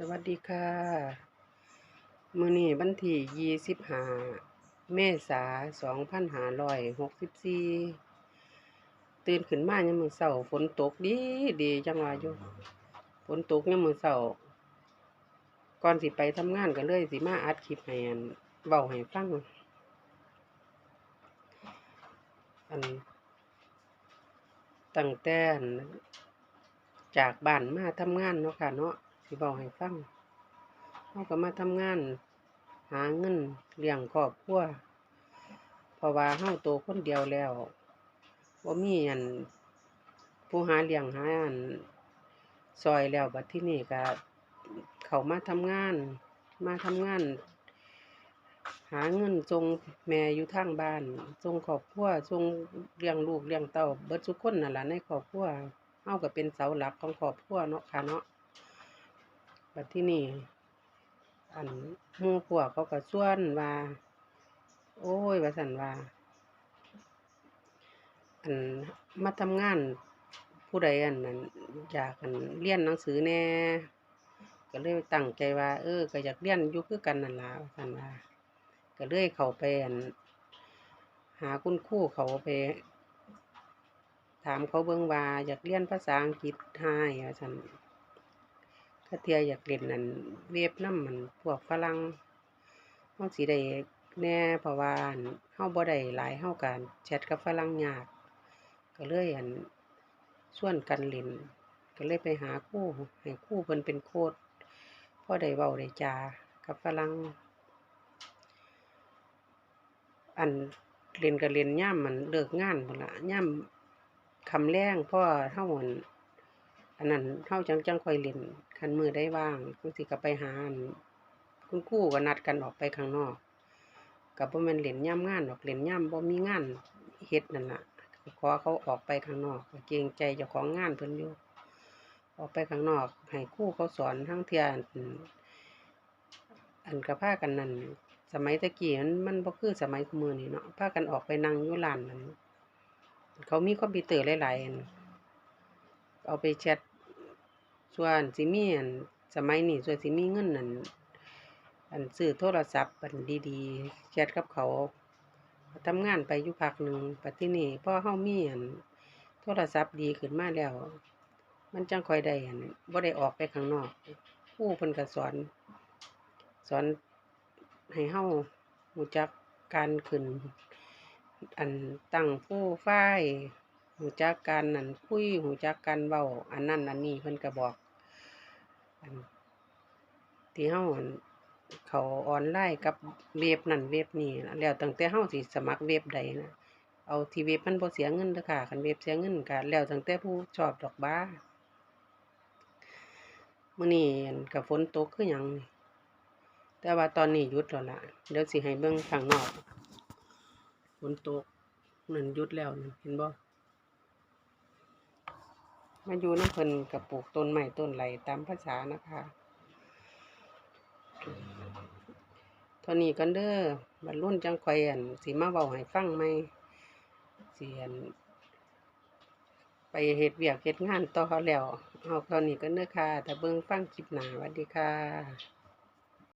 สวัสดีค่ะ มือนี้วันที่ยี่สิบห้าเมษาสองพันห้าร้อยหกสิบสี่ตื่นขึ้นมายามมื้อเช้าฝนตกดีดีจังว่าอยู่ฝนตกยามมื้อเช้าก่อนสิไปทำงานก็เลยสิมาอัดคลิปให้อันเว้าให้ฟังอันตั้งแต่อันจากบ้านมาทำงานเนาะค่ะเนาะ สิเว้าให้ฟังเราก็มาทำงาน หาเงินเลี้ยงครอบครัวเพราะว่าเฮาโตคนเดียวแล้วบ่ามีอันผู้หาเลี้ยงหาอันซอยแล้วบัดที่นี้ก็เข้ามาทำงาน มาทำงาน หาเงินส่งแม่อยู่ทางบ้านส่งครอบครัวส่งเลี้ยงลูกเลี้ยงเต้าเบิดทุกคนนั่นล่ะในครอบครัวเฮาก็เป็นเสาหลักของครอบครัวเนาะค่ะเนาะ บัดที่นี้อันหมู่พวกเขาก็ชวนว่า โอ้ยว่าซั่นว่า อันมาทำงานผู้ใดอันนั้นอยากอันเรียนหนังสือแน่ก็เลยตั้งใจว่า เออ ก็อยากเรียนอยู่คือกันนั่นละว่าซั่นว่า ก็เลยเข้าไปอันหาคุณครูเขาไป ถามเขาเบิ่งว่าอยากเรียนภาษาอังกฤษไห้ว่าซั่น ถ้าเทียอยากเรียนนั่นเว็บนำมันพวกฝรั่งเฮาสิได้แน่เพราะว่านเฮาบ่ได้หลายเฮาก็แชตกับฝรั่งยาก ก็เลยอั่นชวนกันเล่นก็เลยไปหาครูให้ครูเพิ่นเป็นโคชพอได้เว้าได้จากับฝรั่งอันเล่นก็เล่นยามมันเลิกงานพุ่นล่ะยามคำแลงพ่อเฮาอั่น อันนั้นเฮาจังจังค่อยเล่นคันมือใดว่างจั่งซี้ก็ไปหานคุณครูก็นัดกันออกไปข้างนอกก็บ่แม่นเล่นยามงานดอกเล่นยามบ่มีงานเฮ็ดนั่นล่ะขอเขาออกไปข้างนอกเกรงใจเจ้าของงานเพิ่นอยู่ออกไปข้างนอกให้ครูเขาสอนทั้งเทียนอันก็พากันนั่นสมัยต่กี้มันมันบ่คือสมัยคุมือนี้เนาะพากันออกไปนั่งอยู่ร้านนั้นเขามีคอมพิวเตอร์หลายๆเอาไปแชต ส่วนสิมีอันสมัยนี้ส่วนสิมีเงินนั่นอันซื้อโทรศัพท์อันดีๆแชตกับเขาทำงานไปอยู่พักหนึ่งบัดทีนี้พอเฮามีอันโทรศัพท์ดีขึ้นมาแล้ว มันจังคอยได้อันบ่ได้ออกไปข้างนอกครูเพิ่นก็สอน สอนให้เฮารู้จักการขึ้น อันตั้งโพรไฟล์รู้จักการนั่นคุยรู้จักการเว้าอันนั้นอันนี้เพิ่นก็บอก ที่เฮาเขาออนไลน์กับเว็บนั้นเว็บนี้แล้วตั้งแต่เฮาสิสมัครเว็บใดนะเอาที่เว็บมันบ่เสียเงินเด้อค่ะคันเว็บเสียเงินก็แล้วตั้งแต่ผู้ชอบดอกบ้ามื้อนี้อั่นก็ฝนตกคือหยังนี่แต่ว่าตอนนี้หยุดแล้วล่ะเดี๋ยวสิให้เบิ่งข้างนอกฝนตกนั่นหยุดแล้วเห็นบ่ มาอยู่นำเพิ่นก็ปลูกต้นใหม่ต้นไหลตามภาษานะคะเท่านี้กันเด้อบรรลุนจังค่อยอั่นสีมาเว้าให้ฟังไหมเสียนไปเห็ดเวียกเห็ดงานต่อแล้วเอาเท่านี้กันเด้อค่ะ ถ้าเบิ่งฟังคลิปหนาสวัสดีค่ะ